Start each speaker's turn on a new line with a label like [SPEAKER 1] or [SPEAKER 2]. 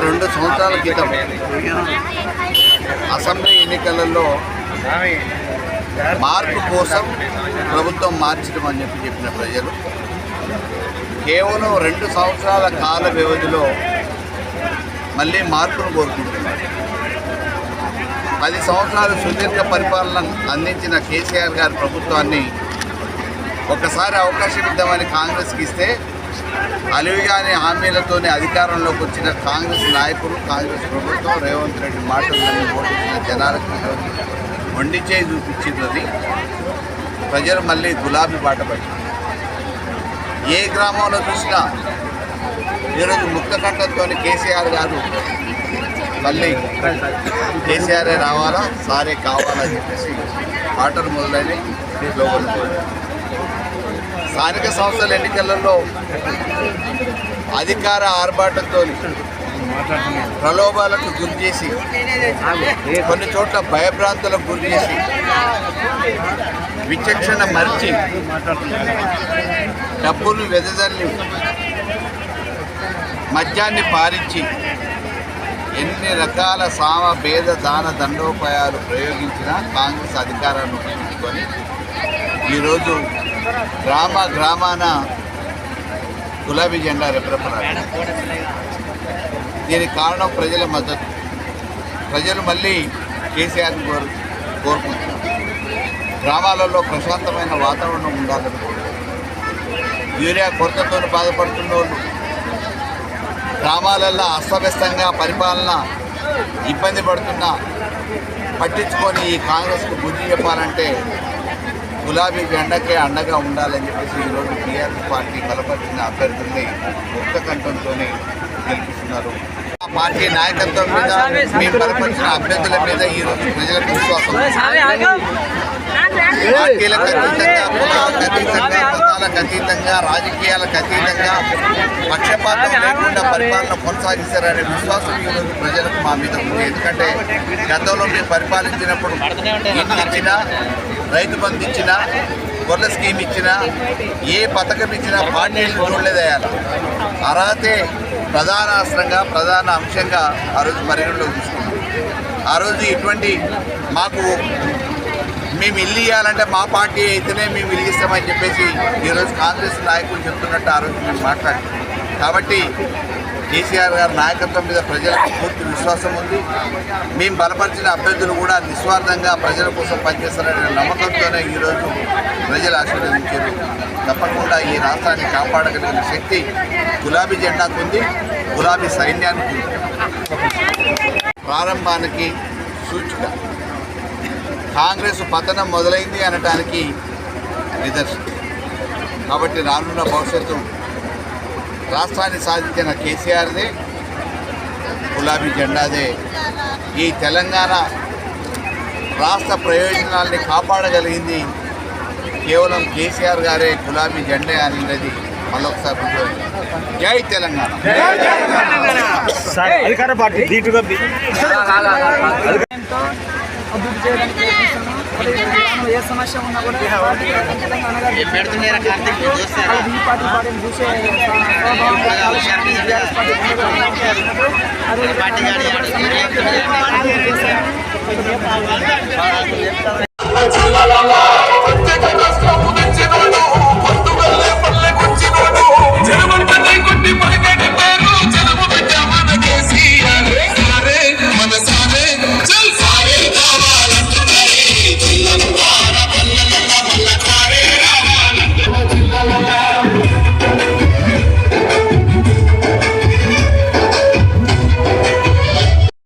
[SPEAKER 1] రెండు సంవత్సరాల క్రితం అసెంబ్లీ ఎన్నికలలో మార్పు కోసం ప్రభుత్వం మార్చడం అని చెప్పి చెప్పిన ప్రజలు కేవలం రెండు సంవత్సరాల కాల వ్యవధిలో మళ్ళీ మార్పును కోరుకుంటున్నారు. పది సంవత్సరాలు సుదీర్ఘ పరిపాలన అందించిన కేసీఆర్ గారి ప్రభుత్వాన్ని ఒకసారి అవకాశం ఇద్దామని కాంగ్రెస్కి ఇస్తే అలివిగాని హామీలతోనే అధికారంలోకి వచ్చిన కాంగ్రెస్ నాయకులు కాంగ్రెస్ ప్రభుత్వం రేవంత్ రెడ్డి మాటలను ఓటించిన జనాలకు వండి చేయి చూపించింది ప్రజలు మళ్ళీ గులాబీ బాట పట్టింది. ఏ గ్రామంలో చూసినా ఈరోజు ముక్తకంఠంతో కేసీఆర్ గారు మళ్ళీ కేసీఆరే రావాలా సారే కావాలని చెప్పేసి మాటలు మొదలైన లోపలికి స్థానిక సంస్థల ఎన్నికలలో అధికార ఆర్భాటంతో ప్రలోభాలకు గురి చేసి కొన్ని చోట్ల భయభ్రాంతులకు గురి చేసి విచక్షణ మరిచి డబ్బులు వెదజల్లి మద్యాన్ని పారించి ఎన్ని రకాల సామ భేద దాన దండోపాయాలు ప్రయోగించినా కాంగ్రెస్ అధికారాన్ని ఉపయోగించుకొని ఈరోజు గ్రామ గ్రామాన గులాబీ జెండా రెపరెపలాడు దీనికి కారణం ప్రజల మద్దతు. ప్రజలు మళ్ళీ కేసీఆర్ని కోరు కోరుకుంటున్నారు. గ్రామాలలో ప్రశాంతమైన వాతావరణం ఉండాలని యూరియా కొరతతో బాధపడుతున్న వాళ్ళు గ్రామాలలో అస్తవ్యస్తంగా పరిపాలన ఇబ్బంది పడుతున్నా పట్టించుకొని ఈ కాంగ్రెస్కు బుద్ధి చెప్పాలంటే గులాబీ జెండాకే అండగా ఉండాలని చెప్పేసి ఈరోజు టీఆర్ఎస్ పార్టీ బలపరిచిన అభ్యర్థుల్ని ముక్త కంఠంతోనే గెలిపిస్తున్నారు. ఆ పార్టీ నాయకత్వం మీద మేము బలపరిచిన అభ్యర్థుల మీద ఈరోజు ప్రజలకు విశ్వాసం. పార్టీలకు అతీతంగా కులాలకు అతీతంగా మతాలకు అతీతంగా రాజకీయాలకు అతీతంగా పక్షపాతం లేకుండా పరిపాలన కొనసాగిస్తారనే విశ్వాసం ఈరోజు ప్రజలకు మా మీద ఉంది. ఎందుకంటే గతంలో మేము పరిపాలించినప్పుడు ఇచ్చినా రైతు బంధు ఇచ్చినా గొర్రెల స్కీమ్ ఇచ్చినా ఏ పథకం ఇచ్చినా పార్టీలు చూడలేదయ్యాలి అర్హతే ప్రధాన అస్త్రంగా ప్రధాన అంశంగా ఆ రోజు పరిగణలో తీసుకున్నాం. ఆ రోజు ఇటువంటి మాకు మేము ఇల్లు ఇవ్వాలంటే మా పార్టీ అయితేనే మేము ఇల్లు ఇస్తామని చెప్పేసి ఈరోజు కాంగ్రెస్ నాయకులు చెప్తున్నట్టు ఆ రోజు మేము మాట్లాడాం. కాబట్టి కేసీఆర్ గారి నాయకత్వం మీద ప్రజలకు పూర్తి విశ్వాసం ఉంది. మేము బలపరిచిన అభ్యర్థులు కూడా నిస్వార్థంగా ప్రజల కోసం పనిచేస్తారనే నమ్మకంతోనే ఈరోజు ప్రజలు ఆశీర్వదించారు. తప్పకుండా ఈ రాష్ట్రాన్ని కాపాడగలిగిన శక్తి గులాబీ జెండాకు ఉంది గులాబీ సైన్యానికి ప్రారంభానికి సూచిక. కాంగ్రెస్ పతనం మొదలైంది అనటానికి నిదర్శనం. కాబట్టి రానున్న భవిష్యత్తు రాష్ట్రాన్ని సాధించిన కేసీఆర్దే గులాబీ జెండాదే. ఈ తెలంగాణ రాష్ట్ర ప్రయోజనాల్ని కాపాడగలిగింది కేవలం కేసీఆర్ గారే గులాబీ జెండా అనేది మళ్ళొకసారి జై తెలంగాణ.
[SPEAKER 2] అధికార పార్టీ
[SPEAKER 3] చేయడానికి ప్రయత్నిస్తున్నాం మరి ఏ సమస్య ఉన్నా కూడా పార్టీ ఈ పార్టీ పార్టీని చూసే పార్టీ